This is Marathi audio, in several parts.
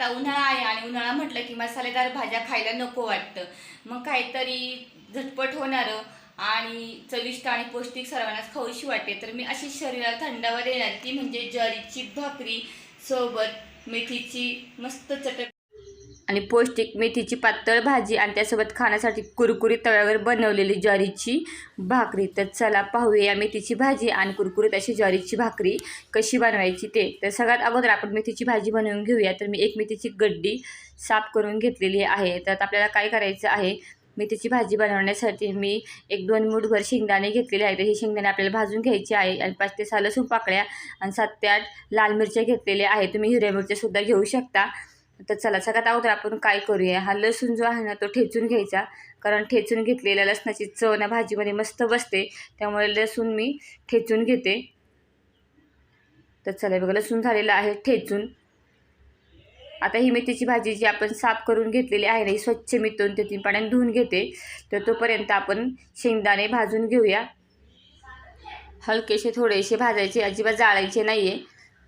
आता उन्हाळा आहे आणि उन्हाळा म्हटलं की मसालेदार भाज्या खायला नको वाटतं. मग काहीतरी झटपट होणारं आणि चविष्ट आणि पौष्टिक सर्वांनाच खाऊशी वाटते. तर मी अशी शरीराला थंडावा देणार ती म्हणजे ज्वारीची भाकरी सोबत मेथीची मस्त चटक आणि पौष्टिक मेथीची पातळ भाजी आणि त्यासोबत खाण्यासाठी कुरकुरीत तव्यावर बनवलेली ज्वारीची भाकरी. तर चला पाहूया मेथीची भाजी आणि कुरकुरीत अशी ज्वारीची भाकरी कशी बनवायची ते. तर सगळ्यात अगोदर आपण मेथीची भाजी बनवून घेऊया. तर मी एक मेथीची गड्डी साफ करून घेतलेली आहे. तर आपल्याला काय करायचं आहे? मेथीची भाजी बनवण्यासाठी मी एक दोन मुठभर शेंगदाणे घेतलेले आहेत. हे शेंगदाणे आपल्याला भाजून घ्यायचे आहे. आणि पाच ते सहा लसूण पाकळ्या आणि सात ते आठ लाल मिरच्या घेतलेल्या आहेत. तुम्ही हिरव्या मिरच्यासुद्धा घेऊ शकता. तर चला सगळ्यात अगोदर आपण काय करूया? हा लसूण जो आहे ना तो ठेचून घ्यायचा. कारण ठेचून घेतलेल्या लसणाची चव ना भाजीमध्ये मस्त बसते. त्यामुळे लसूण मी ठेचून घेते. तर चला बघा लसूण झालेलं आहे ठेचून. आता ही मेथीची भाजी जी आपण साफ करून घेतलेली आहे ना ही स्वच्छ मी दोन ते तीन पाण्याने धुवून घेते. तर तोपर्यंत आपण शेंगदाणे भाजून घेऊया. हलकेसे थोडेसे भाजायचे अजिबात जाळायचे नाही आहे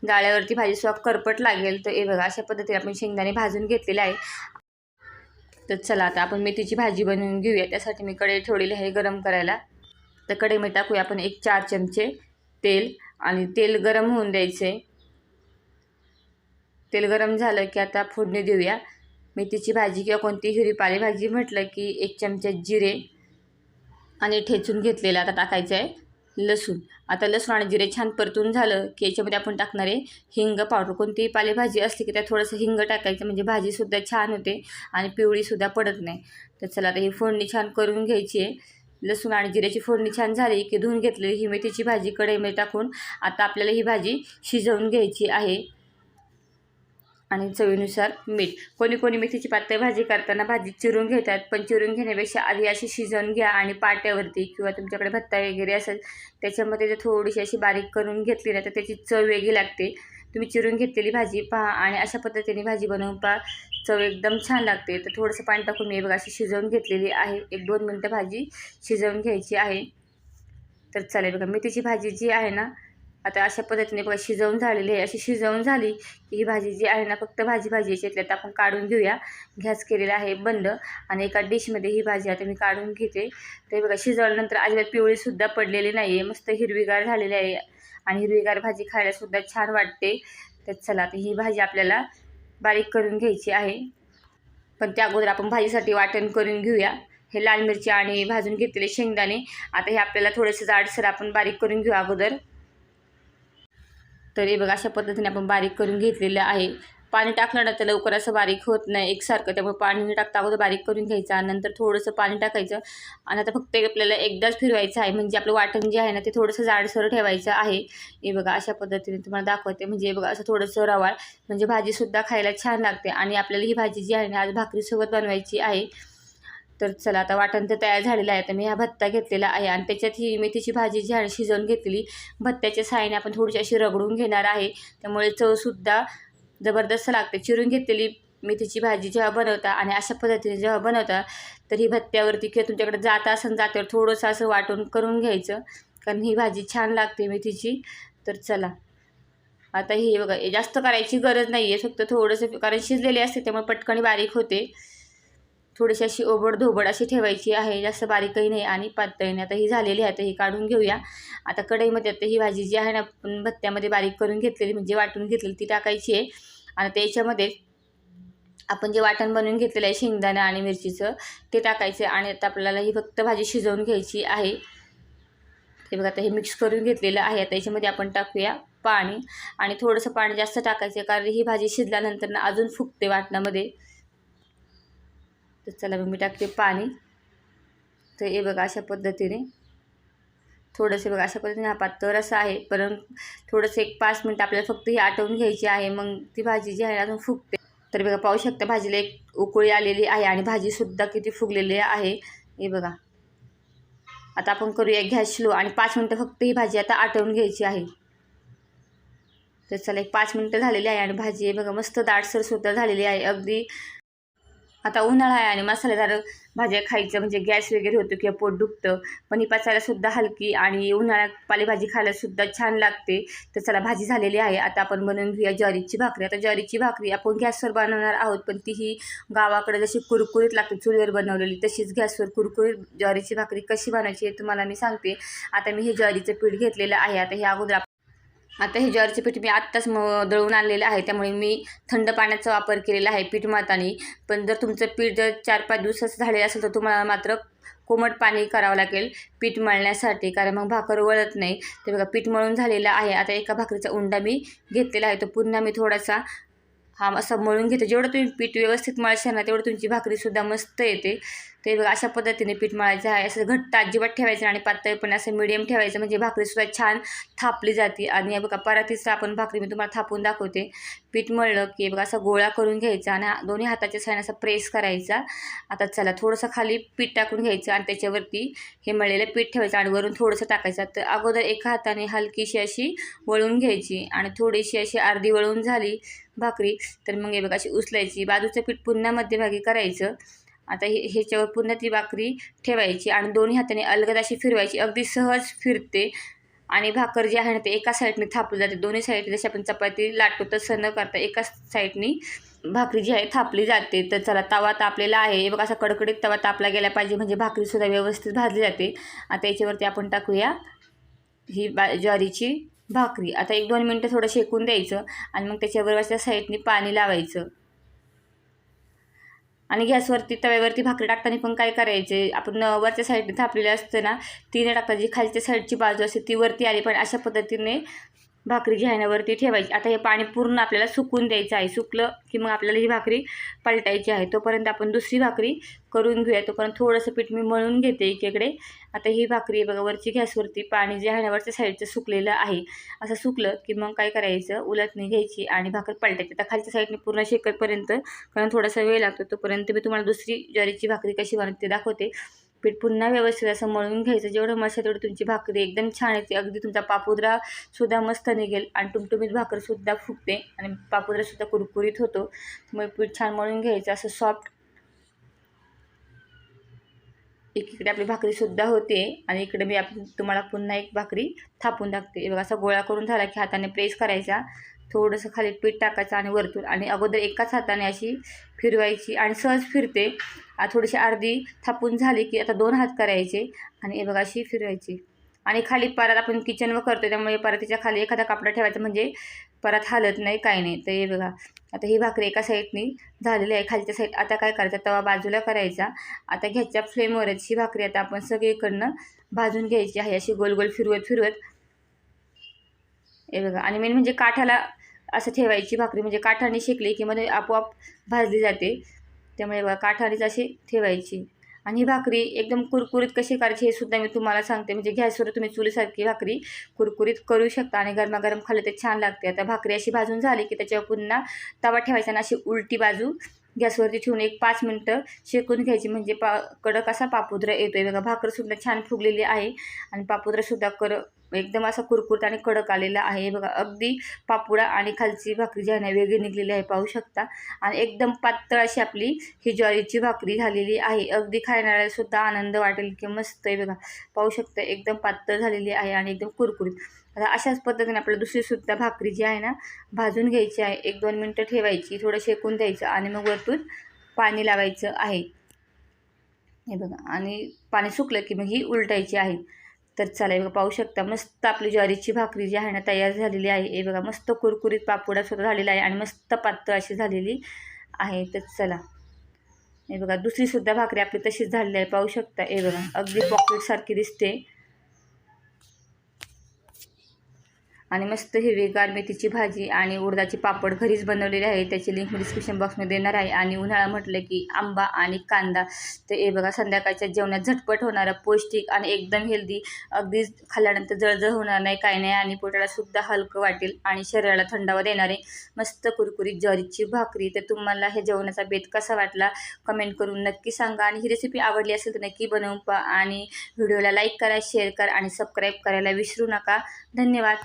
गाळ्यावरती भाजी स्वॅप करपट लागेल. तर हे बघा अशा पद्धतीने आपण शेंगदाणे भाजून घेतलेले आहे. तर चला आता आपण मेथीची भाजी बनवून घेऊया. त्यासाठी मी कढई ठेवलेली आहे गरम करायला. तर कढईमध्ये टाकूया आपण एक चार चमचे तेल आणि तेल गरम होऊन द्यायचे. तेल गरम झालं की आता फोडणी देऊया. मेथीची भाजी किंवा कोणती हिरवी पालेभाजी म्हटलं की एक चमचा जिरे आणि ठेचून घेतलेलं आता टाकायचं आहे. लसूण. आता लसूण आणि जिरे छान परतून झालं की याच्यामध्ये आपण टाकणार आहे हिंग पावडर. कोणतीही पालेभाजी असली की त्यात थोडंसं हिंग टाकायचं म्हणजे भाजीसुद्धा छान होते आणि पिवळीसुद्धा पडत नाही. तर चला आता ही फोडणी छान करून घ्यायची आहे. लसूण आणि जिऱ्याची फोडणी छान झाली की धुवून घेतलेली ही मेथीची भाजी कढईमध्ये टाकून आता आपल्याला ही भाजी शिजवून घ्यायची आहे. आणि चवीनुसार मीठ. कोणी कोणी मेथीची पातळ भाजी करताना भाजी चिरून घेतात पण चिरून घेण्यापेक्षा आधी अशी शिजवून घ्या आणि पाट्यावरती किंवा तुमच्याकडे भत्ता वगैरे असेल त्याच्यामध्ये जर थोडीशी अशी बारीक करून घेतली ना तर त्याची चव वेगळी लागते. तुम्ही चिरून घेतलेली भाजी पहा आणि अशा पद्धतीने भाजी बनवून पहा. चव एकदम छान लागते. तर थोडंसं पाणी टाकून मी बघा अशी शिजवून घेतलेली आहे. एक दोन मिनटं भाजी शिजवून घ्यायची आहे. तर चालेल बघा मेथीची भाजी जी आहे ना आता अशा पद्धतीने बघा शिजवून झालेली आहे. अशी शिजवून झाली की ही भाजी जी आहे ना फक्त भाजी भाजी त्यात आपण काढून घेऊया. गॅस केलेला आहे बंद. आणि एका डिशमध्ये ही भाजी आता मी काढून घेते. ते बघा शिजवल्यानंतर अजिबात पिवळीसुद्धा पडलेली नाही आहे मस्त हिरवीगार झालेली आहे. आणि हिरवीगार भाजी खायलासुद्धा छान वाटते. तर चला आता ही भाजी आपल्याला बारीक करून घ्यायची आहे. पण त्या अगोदर आपण भाजीसाठी वाटण करून घेऊया. हे लाल मिरची आणि भाजून घेतलेले शेंगदाणे. आता हे आपल्याला थोडेसे जाडसर आपण बारीक करून घेऊ अगोदर. तरी बघा अशा पद्धतीने आपण बारीक करून घेतलेलं आहे. पाणी टाकलं ना तर लवकर असं बारीक होत नाही एकसारखं. त्यामुळे पाणी न टाकता अगोदर बारीक करून घ्यायचं नंतर थोडंसं पाणी टाकायचं. आणि आता फक्त आपल्याला एकदाच फिरवायचं आहे. म्हणजे आपलं वाटण जे आहे ना ते थोडंसं जाडसर ठेवायचं आहे. हे बघा अशा पद्धतीने तुम्हाला दाखवते. म्हणजे हे बघा असं थोडंसं रवाळ. म्हणजे भाजीसुद्धा खायला छान लागते. आणि आपल्याला ही भाजी जी आहे ना आज भाकरीसोबत बनवायची आहे. तर चला आता वाटण तर तयार झालेलं आहे. तर मी हा भत्ता घेतलेला आहे आणि त्याच्यात ही मेथीची भाजी जी आहे शिजवून घेतलेली भत्त्याच्या साहाय्याने आपण थोडीशी अशी रगडून घेणार आहे. त्यामुळे चवसुद्धा जबरदस्त लागते. चिरून घेतलेली मेथीची भाजी जेव्हा बनवता आणि अशा पद्धतीने जेव्हा बनवता तर ही भत्त्यावरती किंवा तुमच्याकडे जाता असं जात्यावर थोडंसं असं वाटून करून घ्यायचं. कारण ही भाजी छान लागते मेथीची. तर चला. आता ही बघा जास्त करायची गरज नाही आहे फक्त थोडंसं कारण शिजलेली असते त्यामुळे पटकन बारीक होते. थोडीशी अशी ओबड धोबड अशी ठेवायची आहे. जास्त बारीकही नाही आणि पातळी नाही. आता ही झालेली आहे. तर ही काढून घेऊया. आता कढईमध्ये आता ही भाजी जी आहे ना आपण भत्त्यामध्ये बारीक करून घेतलेली म्हणजे वाटून घेतलेली ती टाकायची आहे. आणि त्याच्यामध्ये आपण जे वाटण बनवून घेतलेलं आहे शेंगदाणा आणि मिरचीचं ते टाकायचं आणि आता आपल्याला ही फक्त भाजी शिजवून घ्यायची आहे. ते बघा आता हे मिक्स करून घेतलेलं आहे. आता याच्यामध्ये आपण टाकूया पाणी. आणि थोडंसं पाणी जास्त टाकायचं आहे कारण ही भाजी शिजल्यानंतर ना अजून फुगते वाटणामध्ये. तर चला मग मी टाकते पाणी. तर हे बघा अशा पद्धतीने. थोडंसं बघा अशा पद्धतीने हा पातळ असा आहे परंतु थोडंसं एक पाच मिनटं आपल्याला फक्त ही आटवून घ्यायची आहे मग ती भाजी जी आहे अजून फुगते. तर बघा पाहू शकता भाजीला एक उकळी आलेली आहे आणि भाजीसुद्धा किती फुगलेली आहे. हे बघा. आता आपण करूया गॅस स्लो आणि पाच मिनटं फक्त ही भाजी आता आटवून घ्यायची आहे. तर चला एक पाच मिनटं झालेली आहे आणि भाजी हे बघा मस्त दाटसर सुद्धा झालेली आहे. अगदी आता उन्हाळा आहे आणि मसालेदार भाज्या खायचं म्हणजे गॅस वगैरे होतो किंवा पोट दुखतं पण ही पचायला सुद्धा हलकी आणि उन्हाळ्यात पालेभाजी खायला सुद्धा छान लागते. तर चला भाजी झालेली आहे. आता आपण बनवून घेऊया ज्वारीची भाकरी. आता ज्वारीची भाकरी आपण गॅसवर बनवणार आहोत पण ती ही गावाकडे जशी कुरकुरीत लागते चुलीवर बनवलेली तशीच गॅसवर कुरकुरीत ज्वारीची भाकरी कशी बनवायची हे तुम्हाला मी सांगते. आता मी हे ज्वारीचं पीठ घेतलेलं आहे. आता हे अगोदर आता हे ज्वारीचे पीठ मी आत्ताच म दळून आणलेलं आहे. त्यामुळे मी थंड पाण्याचा वापर केलेला आहे पीठ मळताना. पण जर तुमचं पीठ जर चार पाच दिवसाचं झालेलं असेल तर तुम्हाला मात्र कोमट पाणी करावं लागेल पीठ मळण्यासाठी. कारण मग भाकर वळत नाही. ते बघा पीठ मळून झालेलं आहे. आता एका भाकरीचा उंडा मी घेतलेला आहे. तो पुन्हा मी थोडासा हा असं मळून घेतो. जेवढं तुम्ही पीठ व्यवस्थित मळशाल ना तेवढं तुमची भाकरीसुद्धा मस्त येते. ते बघा अशा पद्धतीने पीठ मळायचं आहे. असं घट्ट अजिबात ठेवायचं आणि पातळ पण असं मिडियम ठेवायचं. म्हणजे भाकरीसुद्धा छान थापली जाते. आणि बघा परातीचं आपण भाकरी मी तुम्हाला थापून दाखवते. पीठ मळलं की बघा असा गोळा करून घ्यायचा आणि दोन्ही हाताच्या साईन असा प्रेस करायचा. आता चला थोडंसं खाली पीठ टाकून घ्यायचं आणि त्याच्यावरती हे मळलेलं पीठ ठेवायचं आणि वरून थोडंसं टाकायचं. तर अगोदर एका हाताने हलकीशी अशी वळून घ्यायची आणि थोडीशी अशी अर्धी वळून झाली भाकरी. तर मग हे बघा अशी उचलायची. बाजूचं पीठ पुन्हा मध्यभागी करायचं. आता हे ह्याच्यावर पूर्ण ती भाकरी ठेवायची आणि दोन्ही हाताने अलगद अशी फिरवायची. अगदी सहज फिरते आणि भाकर जी आहे ना ते एका साईडने थापली जाते. दोन्ही साईडने जशी आपण चपाती लाटतो तसं न करता एका साईडनी भाकरी जी आहे थापली जाते. तर चला तवा तापलेला आहे. बघा असा कडकडीत तवा तापला गेला पाहिजे म्हणजे भाकरीसुद्धा व्यवस्थित भाजली जाते. आता याच्यावरती आपण टाकूया ही बा ज्वारीची भाकरी. आता एक दोन मिनटं थोडं शेकून द्यायचं आणि मग त्याच्यावर अशा साईडनी पाणी लावायचं. आणि गॅसवरती तव्यावरती भाकरी टाकताना पण काय करायचे? आपण वरच्या साईडने थापलेलं असतं ना ती न टाकता. जी खालच्या साईडची बाजू असते ती वरती आली पण अशा पद्धतीने भाकरी जी आहे ना वरती ठेवायची. आता हे पाणी पूर्ण आपल्याला सुकून द्यायचं आहे. सुकलं की मग आपल्याला ही भाकरी पलटायची आहे. तोपर्यंत आपण दुसरी भाकरी करून घेऊया. तोपर्यंत थोडंसं पीठ मी मळून घेते एकीकडे आता ही भाकरी बघा वरची गॅसवरती पाणी जे आहे ना वरच्या साईडचं सुकलेलं आहे. असं सुकलं की मग काय करायचं? उलटणी घ्यायची आणि भाकर पलटायची. आता खालच्या साईडने पूर्ण शेकतपर्यंत कारण थोडासा वेळ लागतो. तोपर्यंत मी तुम्हाला दुसरी ज्वारीची भाकरी कशी बनवते दाखवते. पीठ पुन्हा व्यवस्थित असं मळून घ्यायचं. जेवढं मस्त तेवढी तुमची भाकरी एकदम छान येते. अगदी तुमचा पापुद्रा सुद्धा मस्त निघेल आणि टुमटुमीत भाकरसुद्धा फुगते आणि पापुद्रासुद्धा कुरकुरीत होतो. त्यामुळे पीठ छान मळून घ्यायचं. असं सॉफ्ट एकीकडे आपली भाकरीसुद्धा होते आणि इकडे मी आपण तुम्हाला पुन्हा एक भाकरी थापून टाकते. बघा असा गोळा करून झाला की हाताने प्रेस करायचा. थोडंसं खाली पीठ टाकायचं आणि वरतून. आणि अगोदर एकाच हाताने अशी फिरवायची आणि सहज फिरते. थोडीशी अर्धी थापून झाली की आता दोन हात करायचे आणि हे बघा अशी फिरवायची. आणि खाली परत आपण किचनवर करतो त्यामुळे परतीच्या खाली एखादा कपडा ठेवायचा म्हणजे परत हालत नाही काय नाही. तर हे बघा आता ही भाकरी एका साईडनी झालेली आहे. खालच्या साईड आता काय करायचं? तवा बाजूला करायचा. आता घ्यायच्या फ्लेमवरच ही भाकरी आता आपण सगळीकडनं भाजून घ्यायची आहे. अशी गोल गोल फिरवत फिरवत. हे बघा आणि मेन म्हणजे काठाला असं ठेवायची भाकरी. म्हणजे काठाने शेकली की मध्ये आपोआप भाजली जाते. त्यामुळे बघा काठारीच अशी ठेवायची. आणि ही भाकरी एकदम कुरकुरीत कशी करायची हे सुद्धा मी तुम्हाला सांगते. म्हणजे गॅसवर तुम्ही चुलीसारखी भाकरी कुरकुरीत करू शकता आणि गरमागरम खाल्लं ते छान लागते. आता भाकरी अशी भाजून झाली की त्याच्यावर पुन्हा तवा ठेवायचा आणि अशी उलटी बाजू गॅसवरती ठेवून एक पाच मिनटं शेकून घ्यायची. म्हणजे पा कडक असा पापुद्रा येतो आहे बघा भाकरसुद्धा छान फुगलेली आहे आणि पापुद्रासुद्धा कर एकदम असा कुरकुरीत आणि कडक आलेला आहे. बघा अगदी पापुडा आणि खालची भाकरी जी आहे ना वेगळी निघलेली आहे पाहू शकता. आणि एकदम पातळ अशी आपली ही ज्वारीची भाकरी झालेली आहे. अगदी खाणाऱ्यासुद्धा आनंद वाटेल की मस्त आहे बघा. पाहू शकता एकदम पातळ झालेली आहे आणि एकदम कुरकुरीत. आता अशाच पद्धतीने आपल्याला दुसरीसुद्धा भाकरी जी आहे ना भाजून घ्यायची आहे. एक दोन मिनटं ठेवायची थोडं शेकून द्यायचं आणि मग वरतून पाणी लावायचं आहे. हे बघा आणि पाणी सुकलं की मग ही उलटायची आहे. तर चला बघा पाहू शकता मस्त आपली ज्वारीची भाकरी जी आहे ना तयार झालेली आहे. हे बघा मस्त कुरकुरीत पापुडा सुद्धा झालेला आहे आणि मस्त पातळ अशी झालेली आहे. तर चला. हे बघा दुसरीसुद्धा भाकरी आपली तशीच झालेली आहे. पाहू शकता हे बघा अगदी पॉकेटसारखी दिसते. आणि मस्त हिरवीगार मेथीची भाजी आणि उडदाची पापड घरीच बनवलेली आहे. त्याची लिंक मी डिस्क्रिप्शन बॉक्समध्ये देणार आहे. आणि उन्हाळा म्हटलं की आंबा आणि कांदा. तर हे बघा संध्याकाळच्या जेवणात झटपट होणारा पौष्टिक आणि एकदम हेल्दी अगदीच खाल्ल्यानंतर जळजळ होणार नाही काय नाही. आणि पोटाला सुद्धा हलकं वाटेल आणि शरीराला थंडावा देणारे मस्त कुरकुरीत ज्वारीची भाकरी. तर तुम्हाला हे जेवणाचा बेत कसा वाटला? कमेंट करून नक्की सांगा. आणि ही रेसिपी आवडली असेल तर नक्की बनवून पहा. आणि व्हिडिओला लाईक करा शेअर करा आणि सबस्क्राईब करायला विसरू नका. धन्यवाद.